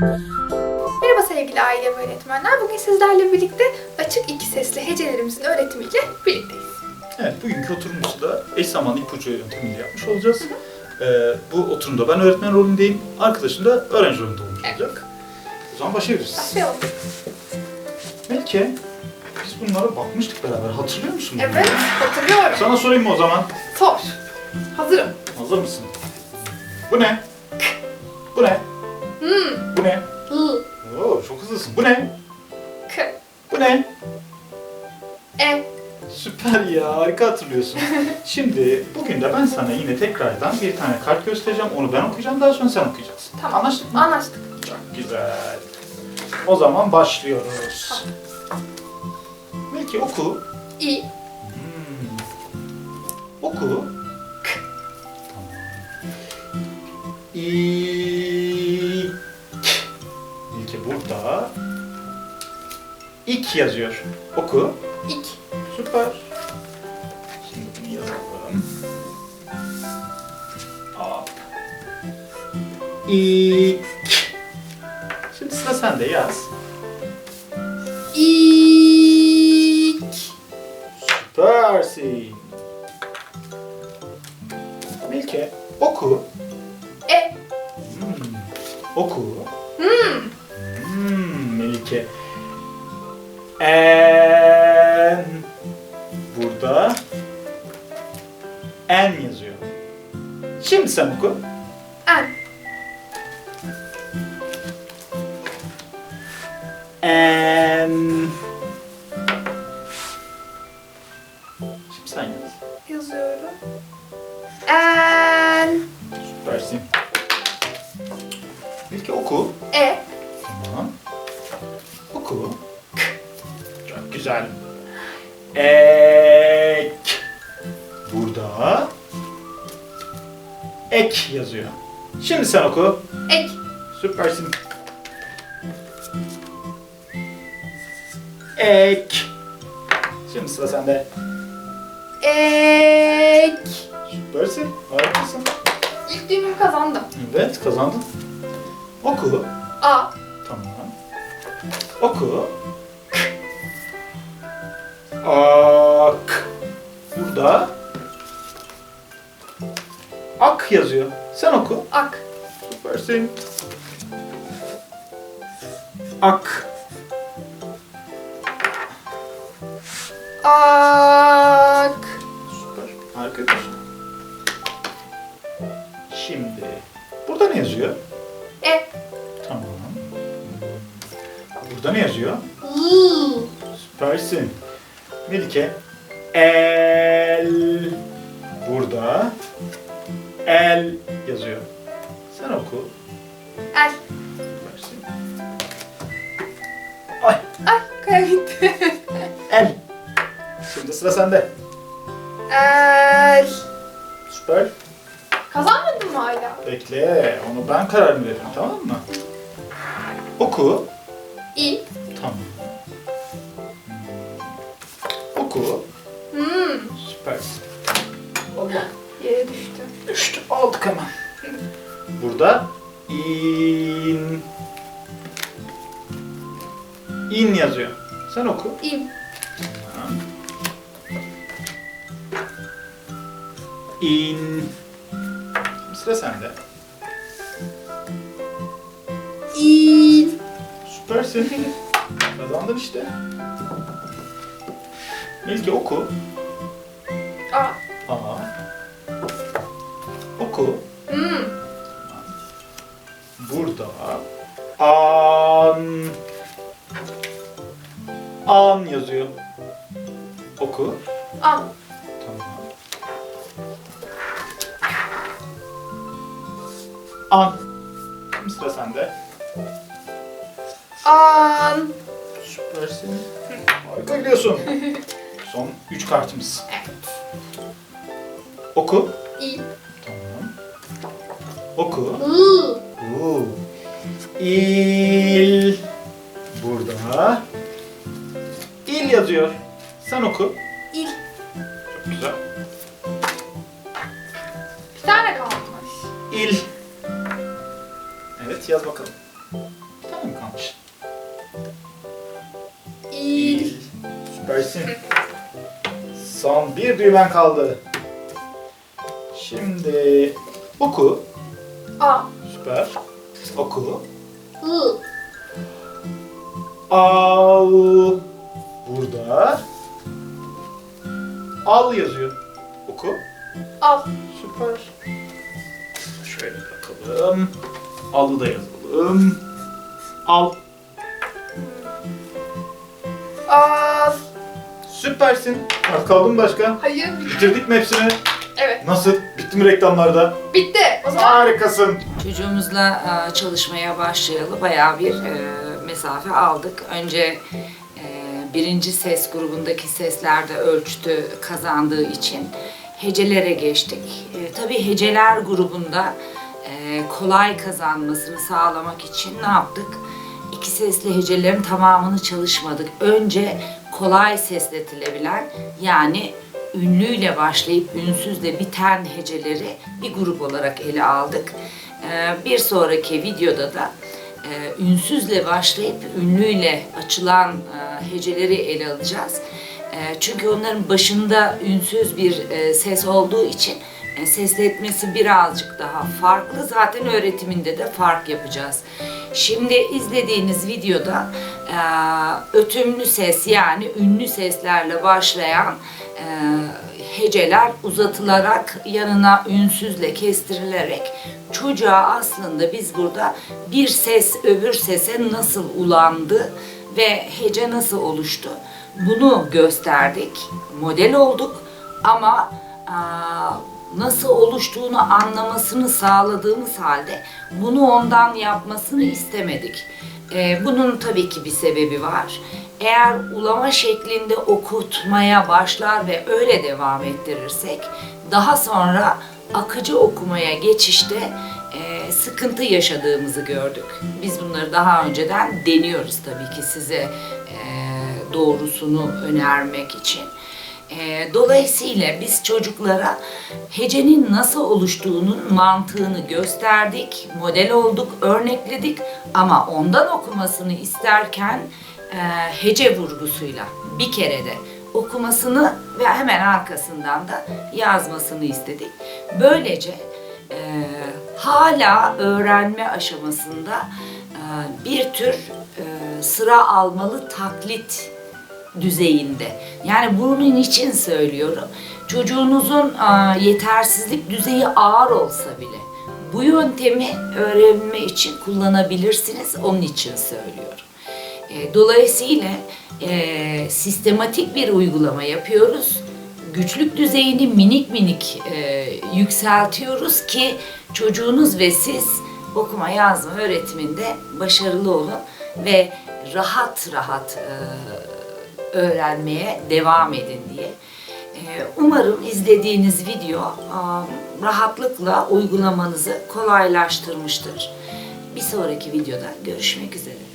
Merhaba sevgili aile ve öğretmenler. Bugün sizlerle birlikte açık iki sesli hecelerimizin öğretimiyle birlikteyiz. Evet, bugünkü oturumumuzu da eş zamanlı ipucu yöntemiyle yapmış olacağız. Ee, bu oturumda ben öğretmen rolündeyim, arkadaşım da öğrenci rolünde olmuş Evet. olacak. O zaman başlayabiliriz. Başlayalım. Melike, biz bunlara bakmıştık beraber, hatırlıyor musun? bunları? Evet, hatırlıyorum. Sana sorayım mı o zaman? Sor. Hazırım. Hazır mısın? Bu ne? Bu ne? Hmm. Bu ne? L. Oo, çok hızlısın. Bu ne? K. Bu ne? E. Süper ya, harika hatırlıyorsun. Şimdi bugün de ben sana yine tekrardan bir tane kart göstereceğim. Onu ben okuyacağım, daha sonra sen okuyacaksın. Tamam. Anlaştık mı? Anlaştık. Çok güzel. O zaman başlıyoruz. Belki oku. İ. Hmm. Oku. Tamam. İlk. Burada. İk yazıyor. Oku. İk. Süper. Şimdi bunu yazalım. Hop. İlk. Şimdi sıra sende yaz. İk. Süpersin. Melike, oku. E. Hmm. Oku. En. Burada. En yazıyor. Şimdi sen oku. En. En. Şimdi sen yaz. Yazıyorum. En. Süpersin. Melike oku. Güzel. Ek. Burada. Ek yazıyor. Şimdi sen oku. Ek. Süpersin. Ek. Şimdi sıra sende. Ek. Süpersin. Harikasın. İlk düğümümü kazandım. Evet kazandın. Oku. A. Tamam. Oku. Ak. Burada. Ak yazıyor. Sen oku. Ak. Süpersin. Ak. Ak. Süper. Harika diyorsun. Şimdi. Burada ne yazıyor? E. Tamam. Burada ne yazıyor? L. Süpersin. Melike. El. Burada. El yazıyor. Sen oku. El. Süpersin. Ay. Ay kaya gitti. El. Şimdi sıra sende. El. Süper. Kazanmadın mı hala? Bekle. Onu ben kararını veririm tamam mı? Oku. İ. Tamam. Oku. Hmm. Süpersin. Allah. Yere düştü. Düştü. Aldık hemen. Burada in in yazıyor. Sen oku. İm. Tamam. İn. Sıra sende. İn. Süpersin. Kazandın işte. Melike oku. A. Aa. Oku. Hmm. Burada an an yazıyor. Oku. An. Tamam. An. Sıra sende. An. Süpersin. Harika gidiyorsun. Son 3 kartımız. Evet. Oku. İ. Tamam. Oku. U. U. İl. Burada. İl yazıyor. Sen oku. İl. Çok güzel. Bir tane kalmış. İl. Evet yaz bakalım. Bir tane mi kalmış? İl. Süpersin. Son bir düğmen kaldı. Şimdi oku. A. Süper. Oku. L. Al. Burada. Al yazıyor. Oku. Al. Süper. Şöyle bakalım. Al'ı da yazalım. Al. Al. Süpersin. Az kaldı mı başka? Hayır. Bitirdik mi hepsini? Evet. Nasıl? Bitti mi reklamlarda? Bitti. O zaman Harikasın. Çocuğumuzla e, çalışmaya başlayalı bayağı bir e, mesafe aldık. Önce e, birinci ses grubundaki seslerde ölçtü kazandığı için hecelere geçtik. E, tabii heceler grubunda e, kolay kazanmasını sağlamak için ne yaptık? İki sesli hecelerin tamamını çalışmadık. Önce kolay sesletilebilen yani ünlüyle başlayıp ünsüzle biten heceleri bir grup olarak ele aldık. Ee, Bir sonraki videoda da e, ünsüzle başlayıp ünlüyle açılan e, heceleri ele alacağız. E, Çünkü onların başında ünsüz bir ses olduğu için e, sesletmesi birazcık daha farklı. Zaten öğretiminde de fark yapacağız. Şimdi izlediğiniz videoda e, ötümlü ses yani ünlü seslerle başlayan e, heceler uzatılarak yanına ünsüzle kestirilerek çocuğa aslında biz burada bir ses öbür sese nasıl ulandı ve hece nasıl oluştu bunu gösterdik, model olduk ama aa, nasıl oluştuğunu anlamasını sağladığımız halde bunu ondan yapmasını istemedik. Ee, bunun tabii ki bir sebebi var. Eğer ulama şeklinde okutmaya başlar ve öyle devam ettirirsek daha sonra akıcı okumaya geçişte e, sıkıntı yaşadığımızı gördük. Biz bunları daha önceden deniyoruz tabii ki size e, doğrusunu önermek için. E, dolayısıyla biz çocuklara hecenin nasıl oluştuğunun mantığını gösterdik, model olduk, örnekledik ama ondan okumasını isterken e, hece vurgusuyla bir kere de okumasını ve hemen arkasından da yazmasını istedik. Böylece e, hala öğrenme aşamasında e, bir tür sıra almalı taklit düzeyinde. Yani bunun için söylüyorum. Çocuğunuzun yetersizlik düzeyi ağır olsa bile bu yöntemi öğrenme için kullanabilirsiniz. Onun için söylüyorum. E, Dolayısıyla e, sistematik bir uygulama yapıyoruz. Güçlük düzeyini minik minik e, yükseltiyoruz ki çocuğunuz ve siz okuma yazma öğretiminde başarılı olun ve rahat rahat e, öğrenmeye devam edin diye. Ee, Umarım izlediğiniz video aa, rahatlıkla uygulamanızı kolaylaştırmıştır. Bir sonraki videoda görüşmek üzere.